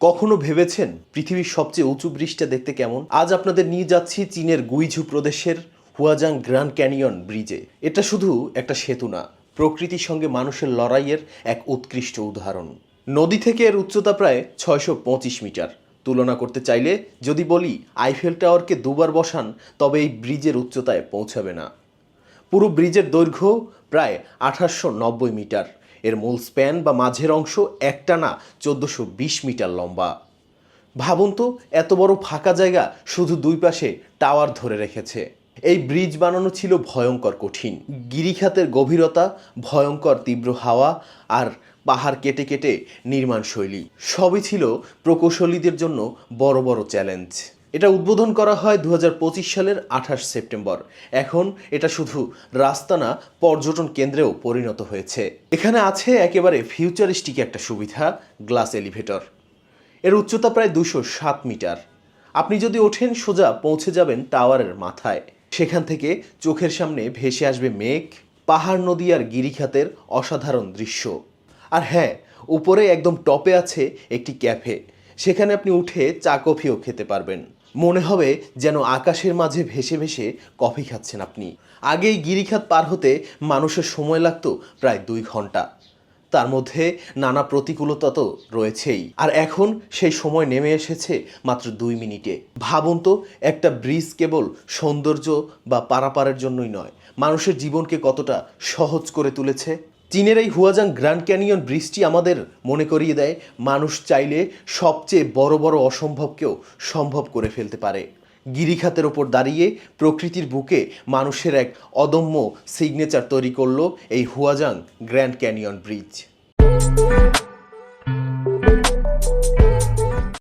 কখনো ভেবেছেন পৃথিবীর সবচেয়ে উঁচু ব্রিজটা দেখতে কেমন? আজ আপনাদের নিয়ে যাচ্ছি চীনের গুইঝু প্রদেশের হুয়াজাং গ্র্যান্ড ক্যানিয়ন ব্রিজে। এটা শুধু একটা সেতু না, প্রকৃতির সঙ্গে মানুষের লড়াইয়ের এক উৎকৃষ্ট উদাহরণ। নদী থেকে এর উচ্চতা প্রায় ছয়শো পঁচিশ মিটার। তুলনা করতে চাইলে যদি বলি আইফেল টাওয়ারকে দুবার বসান, তবে এই ব্রিজের উচ্চতায় পৌঁছাবে না। পুরো ব্রিজের দৈর্ঘ্য প্রায় আঠাশশো মিটার। এর মূল স্প্যান বা মাঝের অংশ একটানা চোদ্দোশো বিশ মিটার লম্বা। ভাবুন তো, এত বড় ফাঁকা জায়গা শুধু দুই পাশে টাওয়ার ধরে রেখেছে। এই ব্রিজ বানানো ছিল ভয়ঙ্কর কঠিন। গিরিখাতের গভীরতা, ভয়ঙ্কর তীব্র হাওয়া আর পাহাড় কেটে কেটে নির্মাণ শৈলী সবই ছিল প্রকৌশলীদের জন্য বড় বড় চ্যালেঞ্জ। এটা উদ্বোধন করা হয় দু হাজার পঁচিশ সালের আঠাশ সেপ্টেম্বর। এখন এটা শুধু রাস্তা না, পর্যটন কেন্দ্রেও পরিণত হয়েছে। এখানে আছে একেবারে ফিউচারিস্টিক একটা সুবিধা, গ্লাস এলিভেটর। এর উচ্চতা প্রায় দুশো সাত মিটার। আপনি যদি ওঠেন, সোজা পৌঁছে যাবেন টাওয়ারের মাথায়। সেখান থেকে চোখের সামনে ভেসে আসবে মেঘ, পাহাড় নদী আর গিরিখাতের অসাধারণ দৃশ্য। আর হ্যাঁ উপরে একদম টপে আছে একটি ক্যাফে। সেখানে আপনি উঠে চা কফিও খেতে পারবেন। মনে হবে যেন আকাশের মাঝে ভেসে ভেসে কফি খাচ্ছেন আপনি। আগে এই গিরিখাত পার হতে মানুষের সময় লাগতো প্রায় দুই ঘণ্টা। তার মধ্যে নানা প্রতিকূলতা তো রয়েছেই। আর এখন সেই সময় নেমে এসেছে মাত্র দুই মিনিটে। ভাবুন তো, একটা ব্রিজ কেবল সৌন্দর্য বা পারাপারের জন্যই নয়, মানুষের জীবনকে কতটা সহজ করে তুলেছে। চীনের এই হুয়াজাং গ্র্যান্ড ক্যানিয়ন ব্রিজটি আমাদের মনে করিয়ে দেয়, মানুষ চাইলে সবচেয়ে বড় বড় অসম্ভবকেও সম্ভব করে ফেলতে পারে। গিরিখাতের ওপর দাঁড়িয়ে প্রকৃতির বুকে মানুষের এক অদম্য সিগনেচার তৈরি করল এই হুয়াজাং গ্র্যান্ড ক্যানিয়ন ব্রিজ।